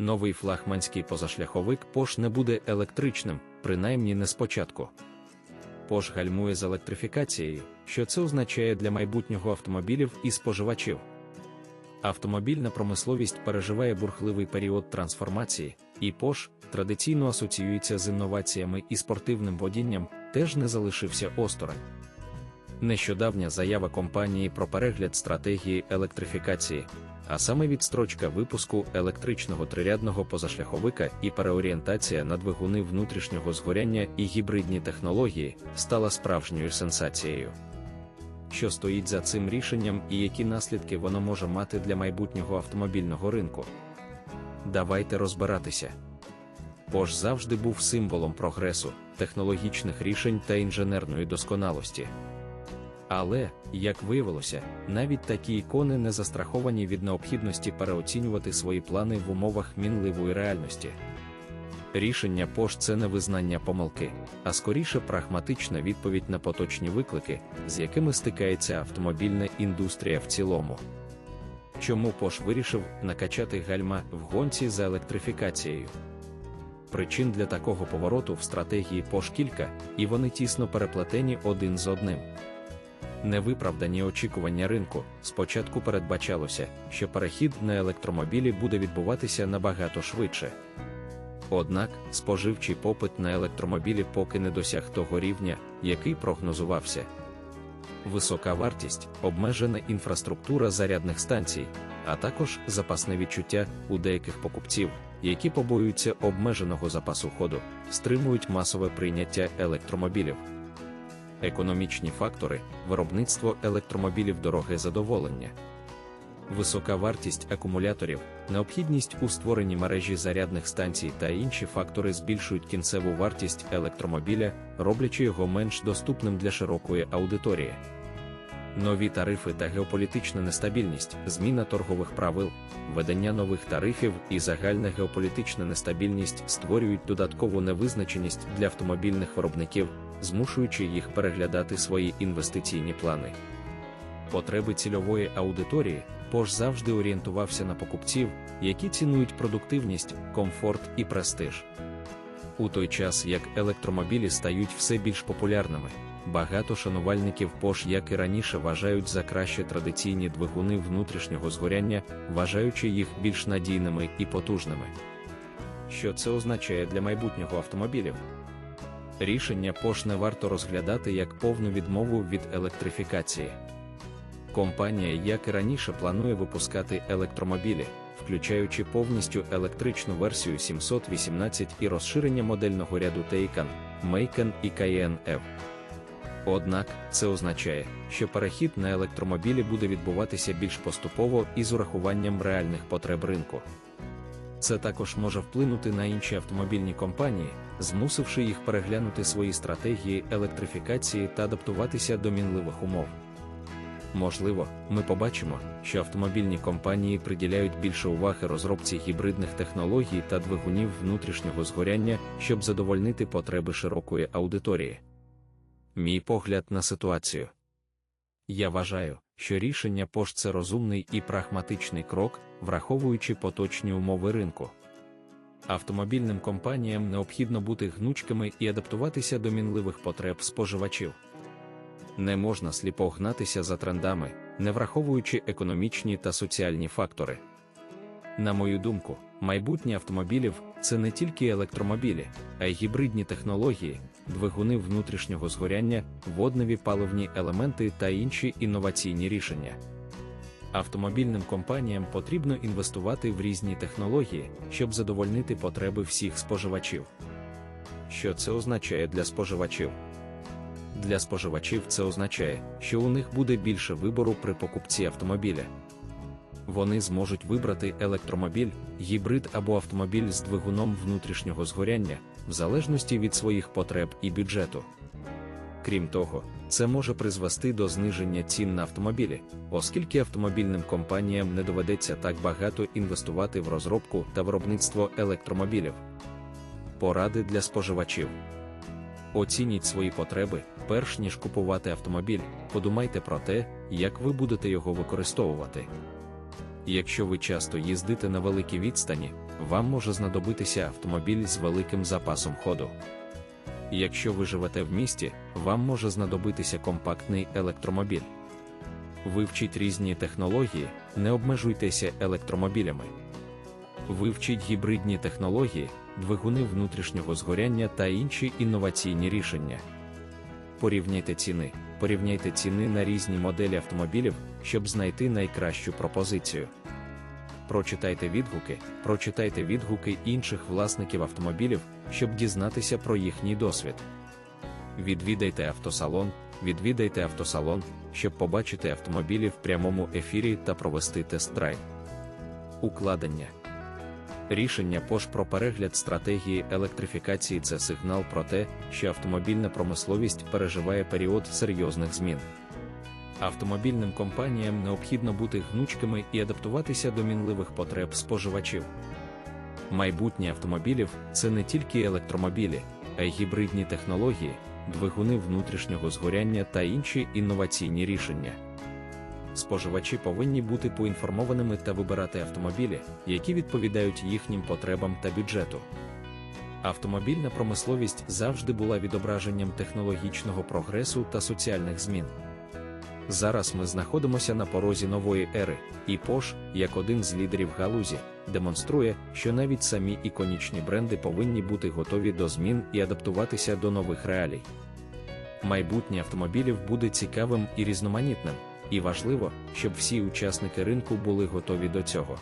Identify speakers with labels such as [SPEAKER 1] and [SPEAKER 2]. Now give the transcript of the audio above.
[SPEAKER 1] Новий флагманський позашляховик Пош не буде електричним, принаймні не спочатку. Пош гальмує з електрифікацією, що це означає для майбутнього автомобілів і споживачів. Автомобільна промисловість переживає бурхливий період трансформації, і Пош традиційно асоціюється з інноваціями і спортивним водінням, теж не залишився осторонь. Нещодавня заява компанії про перегляд стратегії електрифікації, а саме відстрочка випуску електричного трирядного позашляховика і переорієнтація на двигуни внутрішнього згоряння і гібридні технології, стала справжньою сенсацією. Що стоїть за цим рішенням і які наслідки воно може мати для майбутнього автомобільного ринку? Давайте розбиратися. Пош завжди був символом прогресу, технологічних рішень та інженерної досконалості. Але, як виявилося, навіть такі ікони не застраховані від необхідності переоцінювати свої плани в умовах мінливої реальності. Рішення Пош це не визнання помилки, а скоріше прагматична відповідь на поточні виклики, з якими стикається автомобільна індустрія в цілому. Чому Пош вирішив накачати гальма в гонці за електрифікацією? Причин для такого повороту в стратегії Пош кілька, і вони тісно переплетені один з одним. Невиправдані очікування ринку спочатку передбачалося, що перехід на електромобілі буде відбуватися набагато швидше. Однак споживчий попит на електромобілі поки не досяг того рівня, який прогнозувався. Висока вартість, обмежена інфраструктура зарядних станцій, а також запасне відчуття у деяких покупців, які побоюються обмеженого запасу ходу, стримують масове прийняття електромобілів. Економічні фактори, виробництво електромобілів дороге задоволення. Висока вартість акумуляторів, необхідність у створенні мережі зарядних станцій та інші фактори збільшують кінцеву вартість електромобіля, роблячи його менш доступним для широкої аудиторії. Нові тарифи та геополітична нестабільність, зміна торгових правил, введення нових тарифів і загальна геополітична нестабільність створюють додаткову невизначеність для автомобільних виробників, змушуючи їх переглядати свої інвестиційні плани. Потреби цільової аудиторії Пош завжди орієнтувався на покупців, які цінують продуктивність, комфорт і престиж. У той час як електромобілі стають все більш популярними, багато шанувальників Пош, як і раніше, вважають за краще традиційні двигуни внутрішнього згоряння, вважаючи їх більш надійними і потужними. Що це означає для майбутнього автомобілів? Рішення Пош не варто розглядати як повну відмову від електрифікації. Компанія, як і раніше, планує випускати електромобілі, включаючи повністю електричну версію 718 і розширення модельного ряду Taycan, Macan і Cayenne F. Однак це означає, що перехід на електромобілі буде відбуватися більш поступово і з урахуванням реальних потреб ринку. Це також може вплинути на інші автомобільні компанії, змусивши їх переглянути свої стратегії електрифікації та адаптуватися до мінливих умов. Можливо, ми побачимо, що автомобільні компанії приділяють більше уваги розробці гібридних технологій та двигунів внутрішнього згоряння, щоб задовольнити потреби широкої аудиторії. Мій погляд на ситуацію. Я вважаю, що рішення пошт це розумний і прагматичний крок, враховуючи поточні умови ринку. Автомобільним компаніям необхідно бути гнучкими і адаптуватися до мінливих потреб споживачів. Не можна сліпо гнатися за трендами, не враховуючи економічні та соціальні фактори. На мою думку, майбутнє автомобілів це не тільки електромобілі, а й гібридні технології, двигуни внутрішнього згоряння, водневі паливні елементи та інші інноваційні рішення. Автомобільним компаніям потрібно інвестувати в різні технології, щоб задовольнити потреби всіх споживачів. Що це означає для споживачів? Для споживачів це означає, що у них буде більше вибору при покупці автомобіля. Вони зможуть вибрати електромобіль, гібрид або автомобіль з двигуном внутрішнього згоряння, в залежності від своїх потреб і бюджету. Крім того, це може призвести до зниження цін на автомобілі, оскільки автомобільним компаніям не доведеться так багато інвестувати в розробку та виробництво електромобілів. Поради для споживачів. Оцініть свої потреби, перш ніж купувати автомобіль, подумайте про те, як ви будете його використовувати. Якщо ви часто їздите на великій відстані, вам може знадобитися автомобіль з великим запасом ходу. Якщо ви живете в місті, вам може знадобитися компактний електромобіль. Вивчіть різні технології, не обмежуйтеся електромобілями. Вивчіть гібридні технології, двигуни внутрішнього згоряння та інші інноваційні рішення. Порівняйте ціни, порівняйте ціни на різні моделі автомобілів, щоб знайти найкращу пропозицію. Прочитайте відгуки, прочитайте відгуки інших власників автомобілів, щоб дізнатися про їхній досвід. Відвідайте автосалон, відвідайте автосалон, щоб побачити автомобілі в прямому ефірі та провести тест-драйв. Укладення Рішення ПОЖ про перегляд стратегії електрифікації це сигнал про те, що автомобільна промисловість переживає період серйозних змін. Автомобільним компаніям необхідно бути гнучкими і адаптуватися до мінливих потреб споживачів. Майбутнє автомобілів це не тільки електромобілі, а й гібридні технології, двигуни внутрішнього згоряння та інші інноваційні рішення. Споживачі повинні бути поінформованими та вибирати автомобілі, які відповідають їхнім потребам та бюджету. Автомобільна промисловість завжди була відображенням технологічного прогресу та соціальних змін. Зараз ми знаходимося на порозі нової ери, і Porsche, як один з лідерів галузі, демонструє, що навіть самі іконічні бренди повинні бути готові до змін і адаптуватися до нових реалій. Майбутнє автомобілів буде цікавим і різноманітним, і важливо, щоб всі учасники ринку були готові до цього.